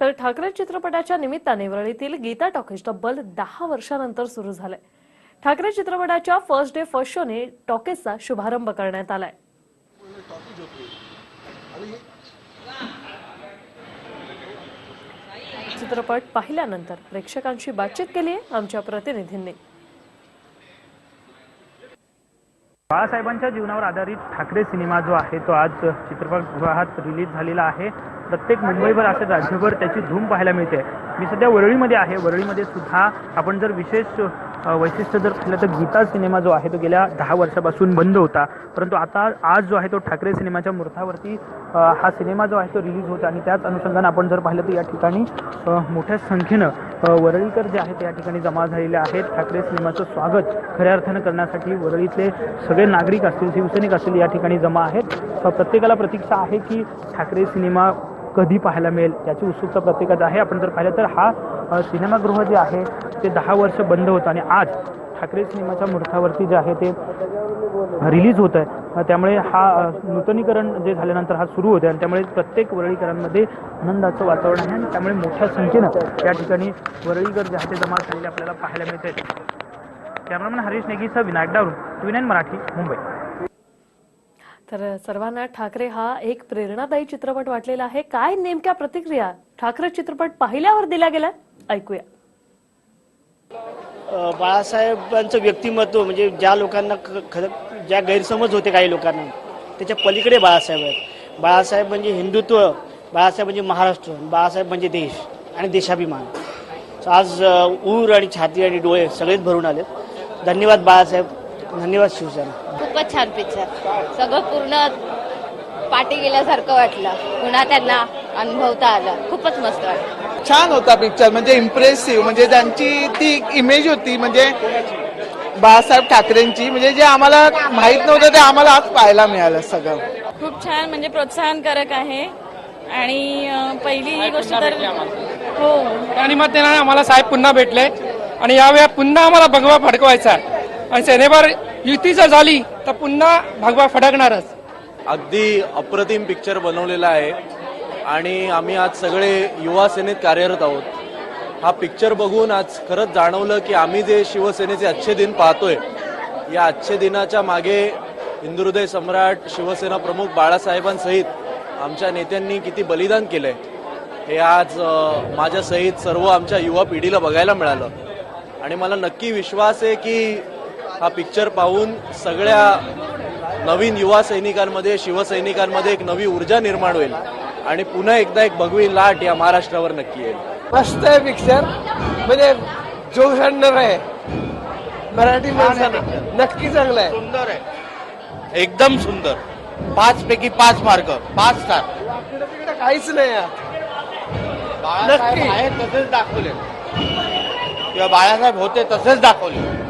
तर ठाकरे चित्रपटाच्या निमित्ताने वरळीतील गीता टॉकीज तब्बल दहा वर्षानंतर सुरू झालंय. ठाकरे चित्रपटाच्या फर्स्ट डे फर्स्ट शोने टॉकीजचा शुभारंभ करण्यात आलाय. चित्रपट पाहिल्यानंतर प्रेक्षकांशी बातचीत केली आहे आमच्या प्रतिनिधींनी. बाळासाहेबांच्या जीवनावर आधारित ठाकरे सिनेमा जो आहे तो आज चित्रपटगृहात रिलीज झालेला आहे. प्रत्येक मुंबईभर असं राज्यभर त्याची धूम पाहायला मिळते. मी सध्या वरळीमध्ये आहे. वरळीमध्ये सुद्धा आपण जर विशेष वैशिष्ट्य जर पाहिलं तर गीता सिनेमा जो आहे तो गेल्या दहा वर्षापासून बंद होता. परंतु आता आज जो आहे तो ठाकरे सिनेमाच्या मुहूर्तावरती हा सिनेमा जो आहे तो रिलीज होता आणि त्याच अनुषंगानं आपण जर पाहिलं तर या ठिकाणी मोठ्या संख्येनं वरळीकर जे आहेत या ठिकाणी जमा झालेले आहेत. ठाकरे सिनेमाचं स्वागत खऱ्या अर्थानं करण्यासाठी वरळीतले सगळे नागरिक असतील शिवसैनिक असतील या ठिकाणी जमा आहेत. प्रत्येकाला प्रतीक्षा आहे की ठाकरे सिनेमा कधी पाहायला मिळेल याची उत्सुकता प्रत्येकात आहे. आपण जर पाहिलं तर हा सिनेमागृह जे आहे ते दहा वर्ष बंद होतं आणि आज ठाकरे सिनेमाच्या मुहूर्तावरती जे आहे ते रिलीज होत आहे त्यामुळे हा नूतनीकरण जे झाल्यानंतर हा सुरू होते आणि त्यामुळे प्रत्येक वरळीकरांमध्ये आनंदाचं वातावरण आहे आणि त्यामुळे मोठ्या संख्येनं या ठिकाणी वरळीकर जे आहे ते जमा झालेले आपल्याला पाहायला मिळते कॅमेरामॅन हरीश नेगीसह विनायक डावरून ट्विन मराठी मुंबई. तर सर्वांना ठाकरे हा एक प्रेरणादायी चित्रपट वाटलेला आहे. काय नेमक्या प्रतिक्रिया ठाकरे चित्रपट पाहिल्यावर दिल्या गेल्या ऐकूया. बाळासाहेबांचं व्यक्तिमत्व म्हणजे ज्या लोकांना खरं ज्या गैरसमज होते काही लोकांना त्याच्या पलीकडे बाळासाहेब आहेत. बाळासाहेब म्हणजे हिंदुत्व बाळासाहेब म्हणजे महाराष्ट्र बाळासाहेब म्हणजे देश आणि देशाभिमान. आज ऊर आणि छाती आणि डोळे सगळेच भरून आले धन्यवाद बाळासाहेब धन्यवाद शिवसेना. खूपच छान पिक्चर सगळं पूर्ण पाठी गेल्यासारखं वाटलं. पुन्हा त्यांना अनुभवता आलं. खूपच मस्त वाटलं. छान होता पिक्चर म्हणजे इम्प्रेसिव्ह म्हणजे त्यांची ती इमेज होती म्हणजे बाळासाहेब ठाकरेंची म्हणजे जे आम्हाला माहीत नव्हतं ते आम्हाला आज पाहायला मिळालं सगळं. खूप छान म्हणजे प्रोत्साहनकारक आहे. आणि पहिली गोष्ट तर हो. त्या निमित्ताने आम्हाला साहेब पुन्हा भेटले. आणि यावेळी पुन्हा आम्हाला भगवा फडकवायचा आहे. आणि शनिवार युती जर झाली तर पुन्हा भगवा फडकणारच. अगदी अप्रतिम पिक्चर बनवलेला आहे. आणि आम्ही आज सगळे युवा सेनेत कार्यरत आहोत. हा पिक्चर बघून आज खरंच जाणवलं की आम्ही जे शिवसेनेचे अच्छे दिन पाहतोय या अच्छे दिनाच्या मागे हिंदुहृदय सम्राट शिवसेना प्रमुख बाळासाहेबांसहित आमच्या नेत्यांनी किती बलिदान केलंय. हे आज माझ्यासहित सर्व आमच्या युवा पिढीला बघायला मिळालं. आणि मला नक्की विश्वास आहे की हा पिक्चर पाहून सगळ्या नवीन युवा सैनिकांमध्ये शिवसैनिकांमध्ये एक नवी ऊर्जा निर्माण होईल. आणि पुन्हा एकदा एक भगवी लाट या महाराष्ट्रावर नक्की येईल. मस्त आहे पिक्चर म्हणजे जोश आणणार आहे. मराठी नक्की चांगलं आहे. सुंदर आहे. एकदम सुंदर. पाच पैकी पाच मार्क पाच स्टार काहीच नाही आहे. नक्की. आहेत तसेच दाखवले. किंवा बाळासाहेब होते तसेच दाखवले.